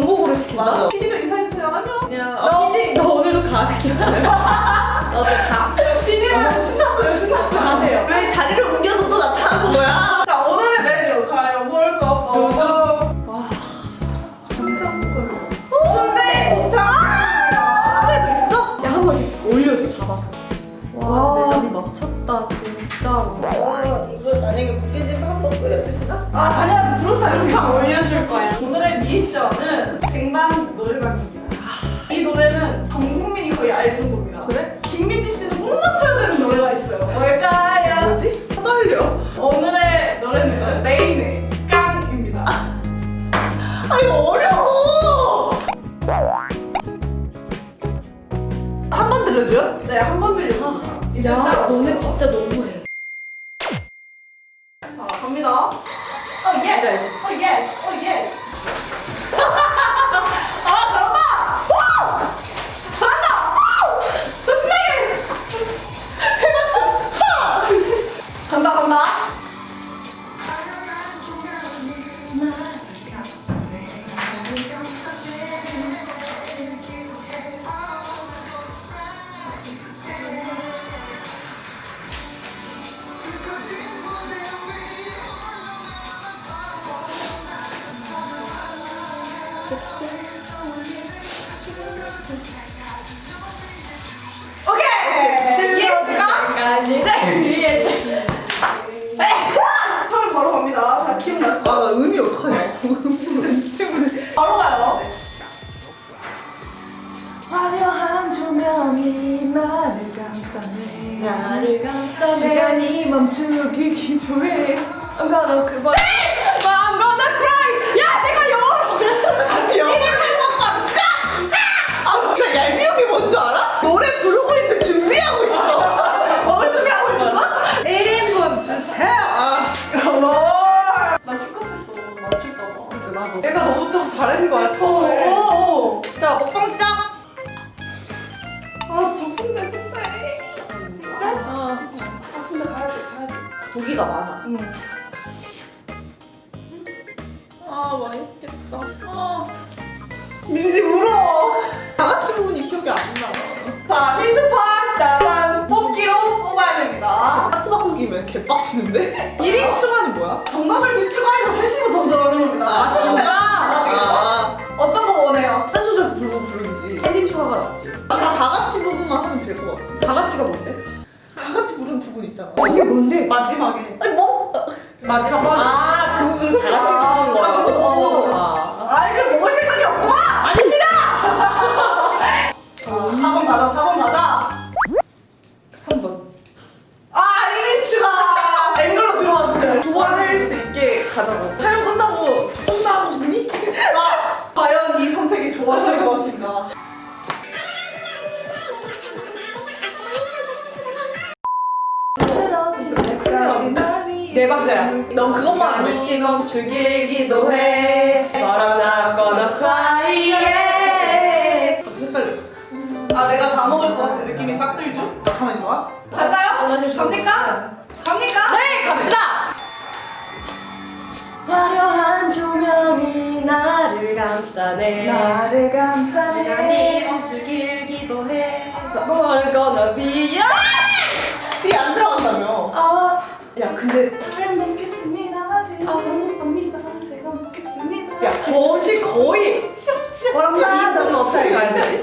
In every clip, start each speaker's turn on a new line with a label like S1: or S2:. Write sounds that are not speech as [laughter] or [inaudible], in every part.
S1: 공복으로 시킨다.
S2: 피디도 인사해주세요. 안녕.
S1: 너, 너 오늘도 가. [laughs] 너도 가.
S2: 피디는 신났어요, 신났어요.
S1: 가세요. 왜 자리를 옮겨도 또 나타나는 거야?
S2: 자, 오늘의 메뉴 가요. 뭘까? 어,
S1: 와.
S2: 순대 곱창.
S1: sun대도 있어? 야, 한 번 올려줘, 잡아서. 와, 내가 맞췄다, 진짜로. 와, 이거 만약에 볶음밥 한번 끓여주시나?
S2: 아, 당연하 네, 한 번 들려줍니다. 이제
S1: 야,
S2: 짜
S1: 너네 진짜 너무해.
S2: 자, 갑니다. 어, 예!
S1: 알지?
S2: 어, 예! 어, 예! 아, 이해했을까?
S1: 네.
S2: 처음 바로 갑니다. 다 기억났어?
S1: 아, 나 음이 어떡하냐. 때문에.
S2: 바로 가요.
S1: 화려한 조명이 나를 감싸네. 나를 감싸네. 시간이 멈추기도 해. I'm gonna cry. I'm
S2: 나도. 내가 너무 좀 잘한 거야, 처음에. 오! 자, 먹방 시작! 아, 저 순대, 순대.
S1: 아,
S2: 아, 순대 가야지, 가야지.
S1: 고기가 많아.
S2: 응.
S1: 아, 맛있겠다. 아,
S2: 민지 울어!
S1: 다 같이 보니 기억이 안 나.
S2: 자, 힌트판 따란 뽑기로 뽑아야 됩니다.
S1: 하트 바꾸기면 개빡치는데? 1인 추가 같이가 뭔데? 다 같이 부르는 부분 있잖아. 이게 뭔데?
S2: 마지막에.
S1: 아니, 뭐?
S2: 마지막 마지막.
S1: 아, 그 부분은 다 같이 네 박자야. 넌 그것만 알면 시험 죽이기도 해. I'm not gonna cry. Yeah.
S2: 아, 내가 다 먹을 것 같은 느낌이 싹 들죠?
S1: 가만히 있어.
S2: 갈까요? 갑니까? 갑니까?
S1: 네, 갑시다. 화려한 조명이 나를 감싸네.
S2: 나를
S1: 감싸네.
S2: 멈추길기도 해.
S1: We're gonna be. 근데
S2: 잘 먹겠습니다. 제가
S1: 아.
S2: 사랑합니다. 제가 먹겠습니다.
S1: 야 거시 거의. 뭐랑
S2: 이분은 어떻게 가야 되지?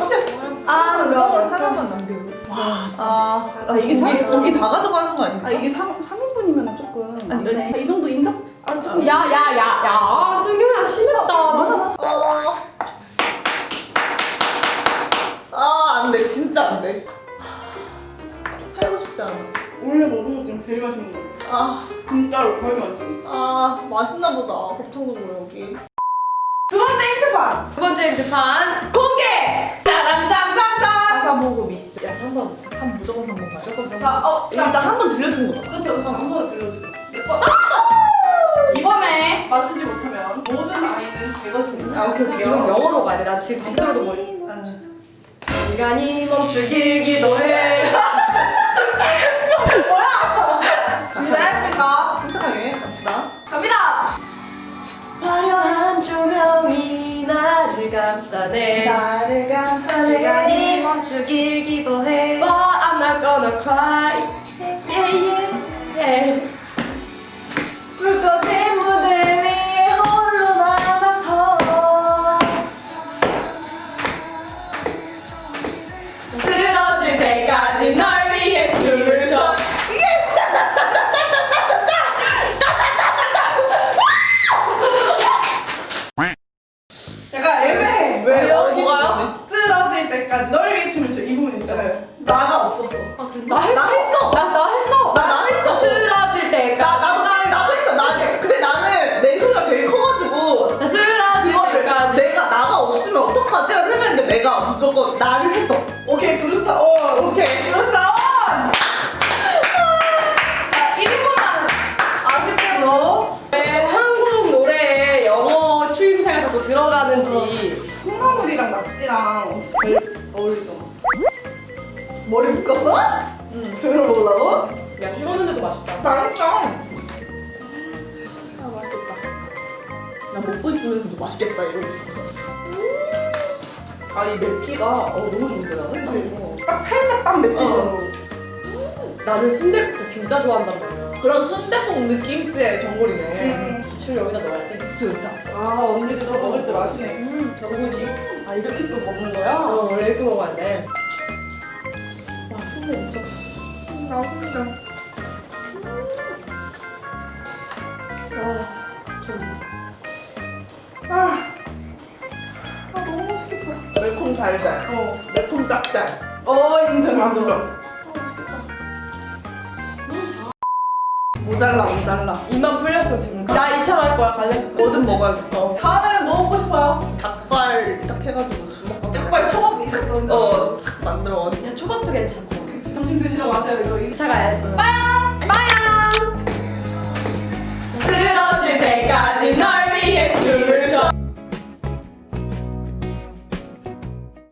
S1: 아, 그러면 하나만 남겨. 와, 아, 아
S2: 이게
S1: 고기,
S2: 사-
S1: 고기 다 가져가는 거 아닌가?
S2: 아 이게 3, 3인분이면 조금
S1: 아니,
S2: 많네. 이 정도 인정? 아 조금
S1: 야, 야, 야, 야, 아, 승규야 심했다.
S2: 많아.
S1: 어. 아, 안 돼, 진짜 안 돼. 살고 싶지 않아.
S2: 원래 먹은 것 중에 제일 맛있는 거
S1: 아,
S2: 진짜로 거의 맛있어
S1: 아, 맛있나 보다. 곱창국물 여기.
S2: 두 번째 힌트판
S1: 두 번째 힌트판 공개!
S2: 짜란짠짠짠
S1: 가사 보고 미스. 야, 3번. 3 무조건 3번 가자. 무조건 3번.
S2: 자, 어, 자.
S1: 일단 한번 들려주는 거잖아.
S2: 그렇죠 그렇죠 한 번에 들려주고 이번에 맞추지 못하면 모든 아이는 제 것입니다
S1: 아, 오케이, 오케이. 이건 영어로 가야 돼. 나 지금 다시 들어도 머리. 시간이 멈추기도 해. 감싸네.
S3: 나를 감싸네 시간이 멈추길 기도해.
S1: But I'm not gonna cry
S3: 내가 무조건 나를 했어
S2: 오케이, 브루스타 온.
S3: 오케이
S2: 브루스타 온! 자, 1분만 아쉽게도
S1: 왜 한국 노래에 영어 추임새가 자꾸 들어가는지
S2: 콩나물이랑 낙지랑 제일 어울리더라. 머리 묶었어? 응. 들어보려고?
S1: 야 식었는데도 맛있다
S3: 맛있다
S1: 아 맛있겠다
S3: 나 먹고 있으면서도 맛있겠다 이러고 있어 아이 맵기가 어, 너무 좋은데 나는?
S2: 그치?
S3: 어.
S2: 딱 살짝 딱
S3: 어.
S2: 정도.
S1: 나는 순대국도 진짜 좋아한단 말이야
S3: 그런 순대국 느낌스의 전골이네
S2: 음.
S1: 부추를 여기다 넣어야 돼
S3: 진짜
S2: 아, 언니도 먹을 줄 아시네.
S1: 음, 전구지
S2: 아, 이렇게 또 먹는 거야?
S1: 어 원래 이렇게 먹어야 돼 와, 순대 진짜
S3: 나 혼자
S1: 아
S3: 달달
S2: 어,
S3: 매콤 짭짤
S2: 어 인정 인정.
S3: 완전
S2: 아, 맛있겠다.
S3: 모자라 모자라
S1: 입만 풀렸어 지금 나 2차 갈 거야 갈래?
S3: 뭐든 먹어야겠어
S2: 다음에는 뭐 먹고 싶어요?
S3: 닭발 딱 해가지고 주먹밥
S2: 닭발 초밥 또
S3: 어착 만들어가지고
S1: 야 초밥도 괜찮고
S2: 그치. 점심 드시러 가세요 이거. 이거
S1: 2차 가야지
S2: 빠이빠이.